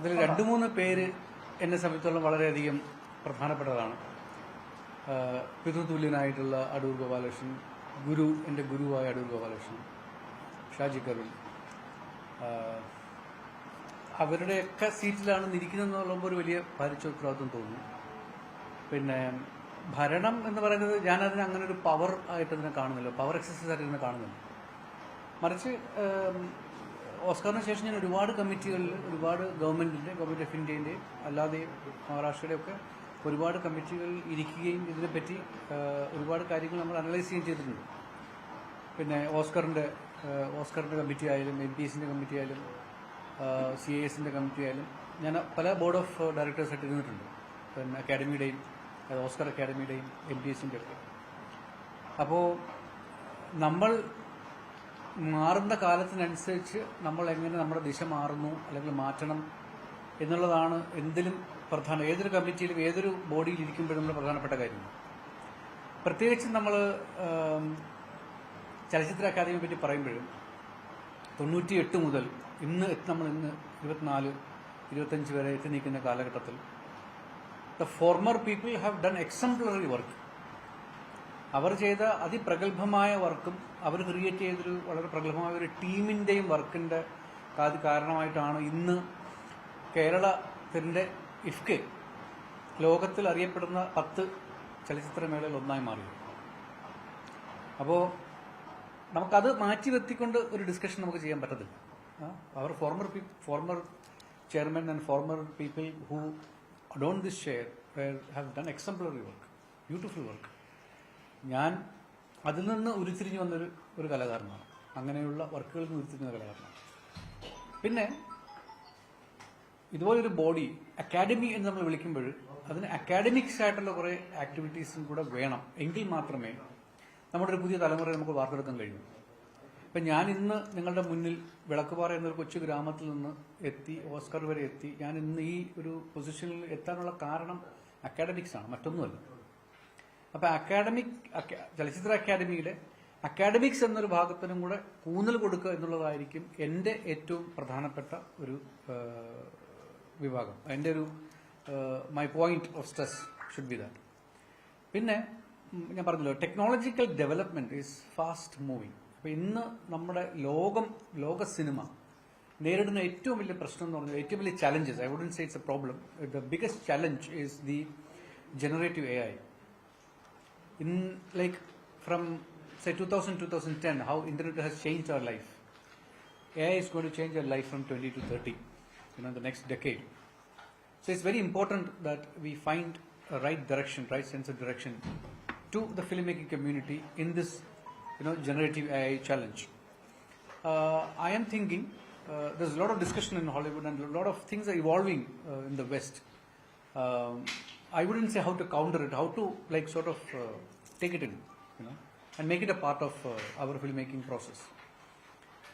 അതിൽ രണ്ട് മൂന്ന് പേര് എന്നെ സംബന്ധിച്ചോളം വളരെയധികം പ്രധാനപ്പെട്ടതാണ്. പിതൃതുല്യനായിട്ടുള്ള അടൂർ ഗോപാലകൃഷ്ണൻ ഗുരു എന്റെ ഗുരുവായ അടൂർ ഗോപാലകൃഷ്ണൻ ഷാജി കരുൺ അവരുടെയൊക്കെ സീറ്റിലാണ് നിൽക്കുന്നതെന്ന് പറയുമ്പോൾ ഒരു വലിയ ഭാരിച്ചോത്തരവാദിത്വം തോന്നുന്നു. പിന്നെ ഭരണം എന്ന് പറയുന്നത് ഞാനതിന് അങ്ങനെ ഒരു പവർ ആയിട്ട് അതിനെ കാണുന്നില്ല പവർ എക്സസൈസ് ആയിട്ട് ഇതിനെ കാണുന്നില്ല. മറിച്ച് ഓസ്കാറിന് ശേഷം ഞാൻ ഒരുപാട് കമ്മിറ്റികളിൽ ഒരുപാട് ഗവൺമെന്റിന്റെ ഗവൺമെന്റ് ഓഫ് ഇന്ത്യന്റെയും അല്ലാതെയും മഹാരാഷ്ട്രയുടെയൊക്കെ ഒരുപാട് കമ്മിറ്റികൾ ഇരിക്കുകയും ഇതിനെപ്പറ്റി ഒരുപാട് കാര്യങ്ങൾ നമ്മൾ അനലൈസ് ചെയ്യുകയും ചെയ്തിട്ടുണ്ട്. പിന്നെ ഓസ്കറിന്റെ ഓസ്കറിന്റെ കമ്മിറ്റി ആയാലും എം പി എസിന്റെ കമ്മിറ്റി ആയാലും സി എ എസിന്റെ കമ്മിറ്റി ആയാലും ഞാൻ പല ബോർഡ് ഓഫ് ഡയറക്ടേഴ്സായിട്ട് ഇരുന്നിട്ടുണ്ട്. പിന്നെ അക്കാഡമിയുടെയും ഓസ്കർ അക്കാഡമിയുടെയും എം പി എസിന്റെ ഒക്കെ അപ്പോൾ നമ്മൾ മാറുന്ന കാലത്തിനനുസരിച്ച് നമ്മൾ എങ്ങനെ നമ്മുടെ ദിശ മാറുന്നു അല്ലെങ്കിൽ മാറ്റണം എന്നുള്ളതാണ് എന്തിലും പ്രധാന ഏതൊരു കമ്മിറ്റിയിലും ഏതൊരു ബോഡിയിൽ ഇരിക്കുമ്പോഴും നമ്മൾ പ്രധാനപ്പെട്ട കാര്യം. പ്രത്യേകിച്ച് നമ്മൾ ചലച്ചിത്ര അക്കാദമിയെ പറ്റി പറയുമ്പോഴും തൊണ്ണൂറ്റി എട്ട് മുതൽ ഇന്ന് നമ്മൾ ഇന്ന് ഇരുപത്തിനാല് ഇരുപത്തഞ്ച് വരെ എത്തി നിൽക്കുന്ന കാലഘട്ടത്തിൽ the former people have done exemplary work അവർ ചെയ്ത അതിപ്രഗത്ഭമായ വർക്കും അവർ ക്രിയേറ്റ് ചെയ്തൊരു വളരെ പ്രഗത്ഭമായ ഒരു ടീമിന്റെയും വർക്കിന്റെ അത് കാരണമായിട്ടാണ് ഇന്ന് കേരളത്തിന്റെ ഇഫ്കെ ലോകത്തിൽ അറിയപ്പെടുന്ന പത്ത് ചലച്ചിത്രമേളയിൽ ഒന്നായി മാറിയത്. അപ്പോൾ നമുക്കത് മാറ്റി വെത്തിക്കൊണ്ട് ഒരു ഡിസ്കഷൻ നമുക്ക് ചെയ്യാൻ പറ്റത്തില്ല. അവർ former former chairman and former people who don this chair have done exemplary work beautiful work ഞാൻ അതിൽ നിന്ന് ഉരുത്തിരിഞ്ഞു വന്നൊരു ഒരു കലാകാരനാണ്. അങ്ങനെയുള്ള വർക്കുകളിൽ നിന്ന് ഉരുത്തിരിഞ്ഞ കലാകാരനാണ്. പിന്നെ ഇതുപോലൊരു ബോഡി അക്കാഡമി എന്ന് നമ്മൾ വിളിക്കുമ്പോൾ അതിന് അക്കാഡമിക്സ് ആയിട്ടുള്ള കുറേ ആക്ടിവിറ്റീസും കൂടെ വേണം. എങ്കിൽ മാത്രമേ നമ്മുടെ ഒരു പുതിയ തലമുറയെ നമുക്ക് വാർത്തെടുക്കാൻ കഴിയൂ. ഇപ്പം ഞാൻ ഇന്ന് നിങ്ങളുടെ മുന്നിൽ വിളക്കുപാറ എന്നൊരു കൊച്ചു ഗ്രാമത്തിൽ നിന്ന് എത്തി ഓസ്കർ വരെ എത്തി. ഞാൻ ഇന്ന് ഈ ഒരു പൊസിഷനിൽ എത്താനുള്ള കാരണം അക്കാഡമിക്സ് ആണ് മറ്റൊന്നുമല്ല. അപ്പൊ അക്കാഡമിക് ചലച്ചിത്ര അക്കാദമിയുടെ അക്കാഡമിക്സ് എന്നൊരു ഭാഗത്തിനും കൂടെ ഊന്നൽ കൊടുക്കുക എന്നുള്ളതായിരിക്കും എന്റെ ഏറ്റവും പ്രധാനപ്പെട്ട ഒരു വിഭാഗം. എന്റെ ഒരു my point of stress should be that പിന്നെ ഞാൻ പറഞ്ഞല്ലോ technological development is fast moving അപ്പൊ ഇന്ന് നമ്മുടെ ലോകം ലോക സിനിമ നേരിടുന്ന ഏറ്റവും വലിയ പ്രശ്നം എന്ന് പറഞ്ഞാൽ ഏറ്റവും വലിയ challenges I wouldn't say it's a problem the biggest challenge is the generative A I in like from say 2000 2010 how internet has changed our life. Ai is going to change our life from 20 to 30 you know the next decade. So it's very important that we find a right direction right sense of direction to the filmmaking community in this you know generative ai challenge. Uh, i am thinking uh, there's a lot of discussion in hollywood and a lot of things are evolving uh, in the west. Um, I wouldn't say how to counter it, how to like sort of uh, take it in, you know, and make it a part of uh, our filmmaking process.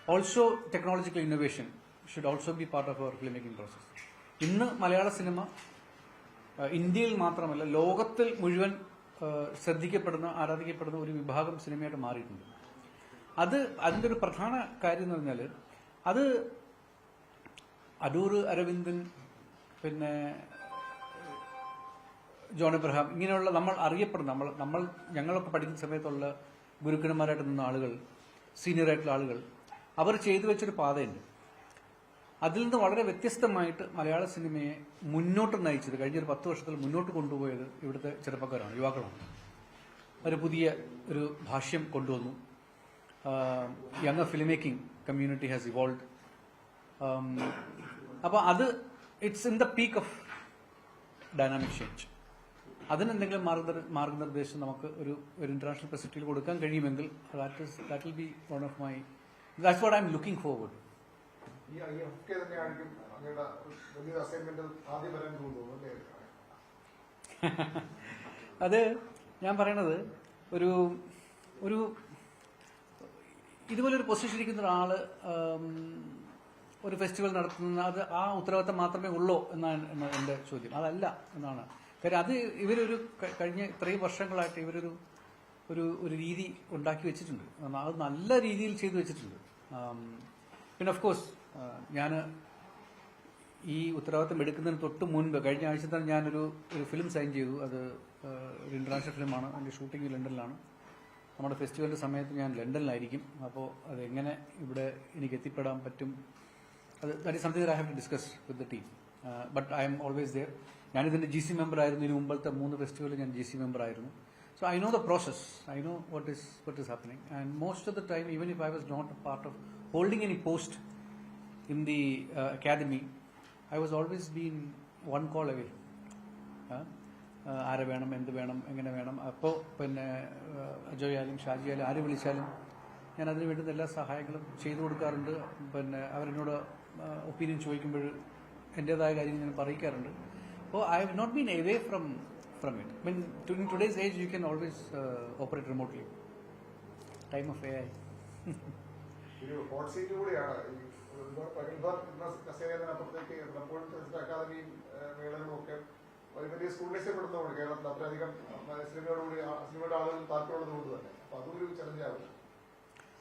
Also, technological innovation should also be part of our filmmaking process. ഇന്ന് മലയാള cinema ആ, ഇന്ത്യയിൽ മാത്രമല്ല ലോകത്തിൽ മുഴുവൻ ആ, ശ്രദ്ധിക്കപ്പെടുന്ന ആരാധിക്കപ്പെടുന്ന ഒരു വിഭാഗം സിനിമയായിട്ട് മാറിയിട്ടുണ്ട് അത് അതിന്റെ ഒരു പ്രധാന കാര്യം എന്ന് പറഞ്ഞാൽ അത് അടൂർ അരവിന്ദൻ പിന്നെ ജോൺ എബ്രഹാം ഇങ്ങനെയുള്ള നമ്മൾ അറിയപ്പെടുന്ന നമ്മൾ നമ്മൾ ഞങ്ങളൊക്കെ പഠിക്കുന്ന സമയത്തുള്ള ഗുരുക്കന്മാരായിട്ട് നിന്ന ആളുകൾ സീനിയർ ആയിട്ടുള്ള ആളുകൾ അവർ ചെയ്തു വെച്ചൊരു പാതയുണ്ട്. അതിൽ നിന്ന് വളരെ വ്യത്യസ്തമായിട്ട് മലയാള സിനിമയെ മുന്നോട്ട് നയിച്ചത് കഴിഞ്ഞ ഒരു പത്ത് വർഷത്തിൽ മുന്നോട്ട് കൊണ്ടുപോയത് ഇവിടുത്തെ ചെറുപ്പക്കാരാണ് യുവാക്കളാണ്. ഒരു പുതിയ ഒരു ഭാഷ്യം കൊണ്ടുവന്നു. Young film making community has evolve അപ്പോൾ അത് it's in the peak of dynamic change അതിന് എന്തെങ്കിലും മാർഗ മാർഗനിർദ്ദേശം നമുക്ക് ഒരു ഒരു ഇന്റർനാഷണൽ ഫെസിലിറ്റിയിൽ കൊടുക്കാൻ കഴിയുമെങ്കിൽ that will be one of my that's what I'm looking forward അത് ഞാൻ പറയണത് ഒരു ഒരു ഇതുപോലെ ഒരു പൊസിഷൻ ഇരിക്കുന്ന ഒരാൾ ഒരു ഫെസ്റ്റിവൽ നടത്തുന്ന അത് ആ ഉത്തരവാദിത്തം മാത്രമേ ഉള്ളൂ എന്നാണ് എന്ന എന്റെ ചോദ്യം. അതല്ല എന്നാണ്. കാര്യം അത് ഇവരൊരു കഴിഞ്ഞ ഇത്രയും വർഷങ്ങളായിട്ട് ഇവരൊരു ഒരു ഒരു രീതി ഉണ്ടാക്കി വെച്ചിട്ടുണ്ട്. അത് നല്ല രീതിയിൽ ചെയ്തു വെച്ചിട്ടുണ്ട്. പിന്നെ ഓഫ് കോഴ്സ് ഞാൻ ഈ ഉത്തരവാദിത്തം എടുക്കുന്നതിന് തൊട്ട് മുൻപ് കഴിഞ്ഞ ആഴ്ച തന്നെ ഞാനൊരു ഒരു ഫിലിം സൈൻ ചെയ്തു. അത് ഒരു ഇന്റർനാഷണൽ ഫിലിമാണ് അതിന്റെ ഷൂട്ടിംഗ് ലണ്ടനിലാണ്. നമ്മുടെ ഫെസ്റ്റിവലിന്റെ സമയത്ത് ഞാൻ ലണ്ടനിലായിരിക്കും. അപ്പോൾ അതെങ്ങനെ ഇവിടെ എനിക്ക് എത്തിപ്പെടാൻ പറ്റും? അത് that is something I have to discuss with the team but I'm always there ഞാനിതിന്റെ G C member ആയിരുന്നു ഇതിന് മുമ്പത്തെ മൂന്ന് ഫെസ്റ്റിവലിൽ ഞാൻ ജി സി മെമ്പർ ആയിരുന്നു. So I know the process I know what is what is happening and most of the time even if I was not a part of holding any post in the academy I was always been one call ആ, ആരെ വേണം എന്ത് വേണം എങ്ങനെ വേണം. അപ്പോൾ പിന്നെ ആ, അജയ് ആയാലും ഷാജി ആയാലും ആര് വിളിച്ചാലും ഞാൻ അതിന് വേണ്ടുന്ന എല്ലാ സഹായങ്ങളും ചെയ്തു കൊടുക്കാറുണ്ട്. പിന്നെ അവരെന്നോട് ഒപ്പീനിയൻ ചോദിക്കുമ്പോൾ എന്റെതായ കാര്യങ്ങൾ ഞാൻ പറയിക്കാറുണ്ട്. അപ്പോൾ I have not been away from from it mean in today's age you can always operate remotely time of A I ഒരു അക്കാദമിയും മേളകളും ഒക്കെ വലിയ സ്കൂളിലേക്കപ്പെടുന്നതുകൊണ്ട് കേരളത്തിൽ അത്രയധികം ഏഹ്, സിനിമയോടുകൂടി ആ- സിനിമയുടെ ആളുകൾ താല്പര്യമുള്ളത് കൊണ്ട് തന്നെ. അപ്പൊ അതും ഒരു ചലഞ്ചാവും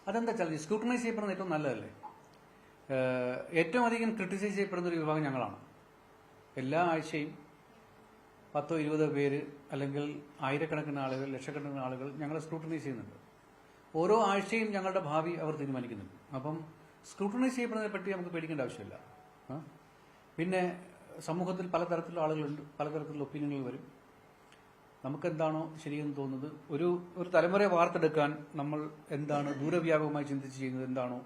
അതെന്താ ചലഞ്ച് സ്ക്രൂട്ടനൈസ് ചെയ്യപ്പെടുന്ന ഏറ്റവും നല്ലതല്ലേ? ഏറ്റവും അധികം ക്രിട്ടിസൈസ് ചെയ്യപ്പെടുന്ന ഒരു വിഭാഗം ഞങ്ങളാണ്. എല്ലാ ആഴ്ചയും പത്തോ ഇരുപതോ പേര് അല്ലെങ്കിൽ ആയിരക്കണക്കിന് ആളുകൾ ലക്ഷക്കണക്കിന് ആളുകൾ ഞങ്ങളെ സ്ക്രൂട്ടനൈസ് ചെയ്യുന്നുണ്ട്. ഓരോ ആഴ്ചയും ഞങ്ങളുടെ ഭാവി അവർ തീരുമാനിക്കുന്നുണ്ട്. അപ്പം സ്ക്രൂട്ടനൈസ് ചെയ്യപ്പെടുന്നതിനെ പറ്റി നമുക്ക് പേടിക്കേണ്ട ആവശ്യമില്ല. പിന്നെ സമൂഹത്തിൽ പലതരത്തിലുള്ള ആളുകളുണ്ട്. പലതരത്തിലുള്ള ഒപ്പീനിയനുകൾ വരും. നമുക്കെന്താണോ ശരിയെന്ന് തോന്നുന്നത്? ഒരു ഒരു തലമുറയെ വാർത്തെടുക്കാൻ നമ്മൾ എന്താണ് ദൂരവ്യാപകമായി ചിന്തിച്ച് ചെയ്യുന്നത്? എന്താണോ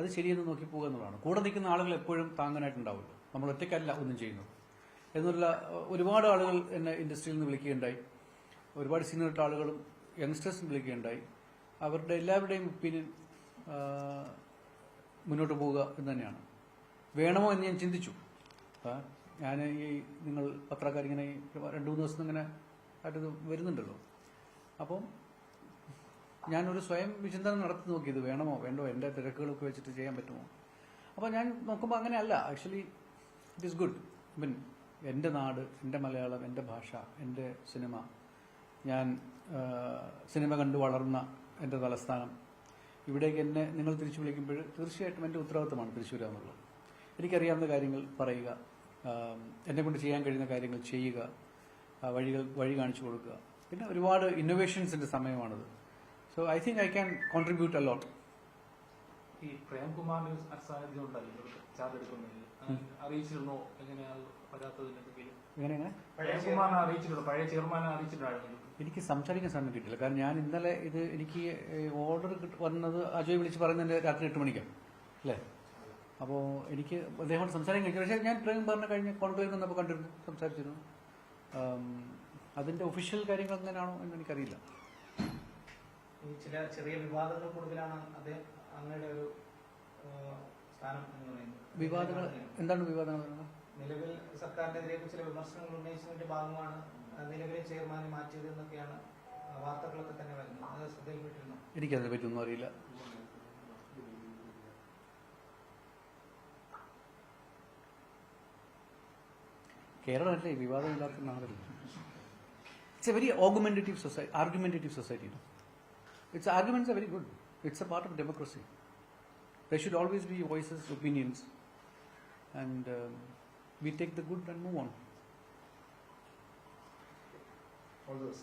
അത് ശരിയെന്ന് നോക്കി പോകുക എന്നുള്ളതാണ്. കൂടെ നിൽക്കുന്ന ആളുകൾ എപ്പോഴും താങ്ങാനായിട്ടുണ്ടാവുമല്ലോ നമ്മൾ ഒറ്റയ്ക്കല്ല ഒന്നും ചെയ്യുന്നത്. എന്നുള്ള ഒരുപാട് ആളുകൾ എന്നെ ഇൻഡസ്ട്രിയിൽ നിന്ന് വിളിക്കുകയുണ്ടായി. ഒരുപാട് സീനിയർ ആളുകളും യങ്സ്റ്റേഴ്സും വിളിക്കുകയുണ്ടായി. അവരുടെ എല്ലാവരുടെയും ഒപ്പീനിയൻ മുന്നോട്ട് പോവുക എന്ന് തന്നെയാണ്. വേണമോ എന്ന് ഞാൻ ചിന്തിച്ചു. ഞാൻ ഈ നിങ്ങൾ പത്രക്കാരിങ്ങനെ രണ്ടു മൂന്ന് ദിവസം ഇങ്ങനെ ആയിട്ട് വരുന്നുണ്ടല്ലോ. അപ്പം ഞാനൊരു സ്വയം വിചിന്തനം നടത്തി നോക്കി ഇത് വേണമോ? വേണ്ടോ? എന്റെ തിരക്കുകളൊക്കെ വെച്ചിട്ട് ചെയ്യാൻ പറ്റുമോ? അപ്പോൾ ഞാൻ നോക്കുമ്പോൾ അങ്ങനെയല്ല. Actually it is good mean എന്റെ നാട് എന്റെ മലയാളം എന്റെ ഭാഷ എന്റെ സിനിമ ഞാൻ സിനിമ കണ്ടു വളർന്ന എന്റെ തലസ്ഥാനം. ഇവിടേക്ക് എന്നെ നിങ്ങൾ തിരിച്ചു വിളിക്കുമ്പോൾ തീർച്ചയായിട്ടും എന്റെ ഉത്തരവാദിത്തമാണ് തിരിച്ചു വരിക എന്നുള്ളത്. എനിക്കറിയാവുന്ന കാര്യങ്ങൾ പറയുക എന്നെ കൊണ്ട് ചെയ്യാൻ കഴിയുന്ന കാര്യങ്ങൾ ചെയ്യുക വഴികൾ വഴി കാണിച്ചു കൊടുക്കുക. പിന്നെ ഒരുപാട് ഇന്നോവേഷൻസിന്റെ സമയമാണിത്. So I think I can contribute a lot ഈ പ്രേംകുമാറിന്റെ സാന്നിധ്യം ഇവർക്ക് ചാർജ് അറിയിച്ചിരുന്നോ? എങ്ങനെയാണ് അറിയിച്ചിട്ടുണ്ടായിരുന്നു? എനിക്ക് സംസാരിക്കാൻ സമയം കിട്ടില്ല കാരണം ഞാൻ ഇന്നലെ ഇത് എനിക്ക് ഓർഡർ വന്നത് അജയ് വിളിച്ച് പറയുന്നതിന്റെ രാത്രി എട്ട് മണിക്കാണ്. അല്ലേ? അപ്പോൾ എനിക്ക് അദ്ദേഹം സംസാരിക്കാൻ കഴിച്ചു പക്ഷേ ഞാൻ പ്രേം പറഞ്ഞ കഴിഞ്ഞ കോൺക്ലേവ് വന്നപ്പോൾ കണ്ടിരുന്നു സംസാരിച്ചിരുന്നു. അതിന്റെ ഒഫീഷ്യൽ കാര്യങ്ങൾ എങ്ങനെയാണോ എന്ന് എനിക്കറിയില്ല. ഈ ചില ചെറിയ വിവാദങ്ങൾ കൂടുതലാണ് അദ്ദേഹം അങ്ങയുടെ ഒരു സ്ഥാനം എന്ന് പറയുന്നത്. വിവാദങ്ങൾ എന്താണ് വിവാദങ്ങൾ? നിലവിൽ സർക്കാരിനെതിരെ ചില വിമർശനങ്ങൾ ഉന്നയിച്ചതിന്റെ ഭാഗമാണ് നിലവിലെ ചെയർമാനെ മാറ്റിയത് എന്നൊക്കെയാണ് വാർത്തകളൊക്കെ തന്നെ വരുന്നത്. അത് ശ്രദ്ധയിൽപ്പെട്ടിരുന്നു എനിക്കതിനെ പറ്റിയൊന്നും അറിയില്ല. കേരളമല്ലേ വിവാദമില്ലാത്ത നാടല്ല it's a very augmentative society argumentative society Its arguments are very good. It's a part of democracy. There should always be voices, opinions, and um, we take the good and move on. All those.